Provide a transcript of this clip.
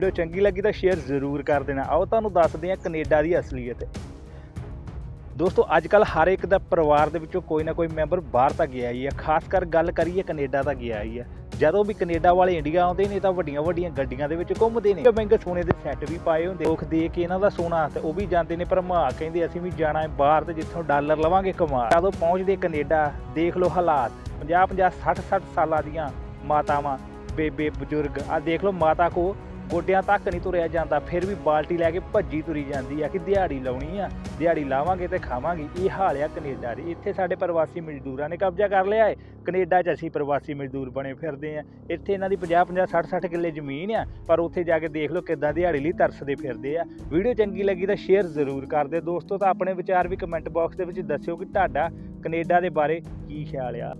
Video ਚੰਗੀ ਲੱਗੀ ਤਾਂ ਸ਼ੇਅਰ ਜ਼ਰੂਰ ਕਰ ਦੇਣਾ। ਆਓ ਤੁਹਾਨੂੰ ਦੱਸਦੇ ਹਾਂ ਕੈਨੇਡਾ ਦੀ ਅਸਲੀਅਤ। ਦੋਸਤੋ ਅੱਜ ਕੱਲ ਹਰ ਇੱਕ ਦਾ ਪਰਿਵਾਰ ਦੇ ਵਿੱਚੋਂ ਕੋਈ ਨਾ ਕੋਈ ਮੈਂਬਰ ਬਾਹਰ ਤਾਂ ਗਿਆ ਹੀ ਹੈ ਖਾਸ ਕਰ ਗੱਲ ਕਰੀਏ ਕੈਨੇਡਾ ਤਾਂ ਗਿਆ ਹੀ ਹੈ ਜਦੋਂ ਵੀ ਕੈਨੇਡਾ ਵਾਲੇ ਇੰਡੀਆ ਆਉਂਦੇ ਨੇ ਤਾਂ ਵੱਡੀਆਂ ਵੱਡੀਆਂ ਗੱਡੀਆਂ ਦੇ ਵਿੱਚ ਘੁੰਮਦੇ ਨੇ। ਮਹਿੰਗੇ ਸੋਨੇ ਦੇ ਸੈੱਟ ਵੀ ਪਾਏ ਹੁੰਦੇ। ਲੋਕ ਦੇ ਕੇ ਇਹਨਾਂ ਦਾ ਸੋਨਾ ਤੇ ਉਹ ਵੀ ਜਾਂਦੇ ਨੇ, ਪਰ ਭਰਮਾ ਕਹਿੰਦੇ ਅਸੀਂ ਵੀ ਜਾਣਾ ਹੈ ਬਾਹਰ ਤੇ ਜਿੱਥੋਂ ਡਾਲਰ ਲਵਾਂਗੇ ਕਮਾ। ਜਦੋਂ ਪਹੁੰਚਦੇ ਕੈਨੇਡਾ, ਦੇਖ ਲਓ ਹਾਲਾਤ। 50 50 60 60 ਸਾਲਾਂ ਦੀਆਂ ਮਾਤਾਵਾਂ, ਬੇਬੇ, ਬਜ਼ੁਰਗ। ਆ ਦੇਖ ਲਓ ਮਾਤਾ ਕੋ ਗੋਡਿਆਂ ਤੱਕ ਨਹੀਂ ਤੁਰਿਆ ਜਾਂਦਾ, ਫਿਰ ਵੀ ਬਾਲਟੀ ਲੈ ਕੇ ਭੱਜੀ ਤੁਰੀ ਜਾਂਦੀ ਆ ਕਿ ਦਿਹਾੜੀ ਲਾਉਣੀ ਆ। ਦਿਹਾੜੀ ਲਾਵਾਂਗੇ ਤੇ ਖਾਵਾਂਗੇ। ਇਹ ਹਾਲ ਆ ਕੈਨੇਡਾ ਦੀ। ਇੱਥੇ ਸਾਡੇ ਪ੍ਰਵਾਸੀ ਮਜ਼ਦੂਰਾਂ ਨੇ ਕਬਜ਼ਾ ਕਰ ਲਿਆ ਏ। ਕੈਨੇਡਾ 'ਚ ਅਸੀਂ ਪ੍ਰਵਾਸੀ ਮਜ਼ਦੂਰ ਬਣੇ ਫਿਰਦੇ ਆ। ਇੱਥੇ ਇਹਨਾਂ ਦੀ 50 50 60 60 ਕਿੱਲੇ ਜ਼ਮੀਨ ਆ, ਪਰ ਉੱਥੇ ਜਾ ਕੇ ਦੇਖ ਲਓ ਕਿੱਦਾਂ ਦਿਹਾੜੀ ਲਈ ਤਰਸਦੇ ਫਿਰਦੇ ਆ। ਵੀਡੀਓ ਚੰਗੀ ਲੱਗੀ ਤਾਂ ਸ਼ੇਅਰ ਜ਼ਰੂਰ ਕਰ ਦਿਓ। ਦੋਸਤੋ, ਤਾਂ ਆਪਣੇ ਵਿਚਾਰ ਵੀ ਕਮੈਂਟ ਬਾਕਸ ਦੇ ਵਿੱਚ ਦੱਸਿਓ ਕਿ ਤੁਹਾਡਾ ਕੈਨੇਡਾ ਦੇ ਬਾਰੇ ਕੀ ਖਿਆਲ ਆ।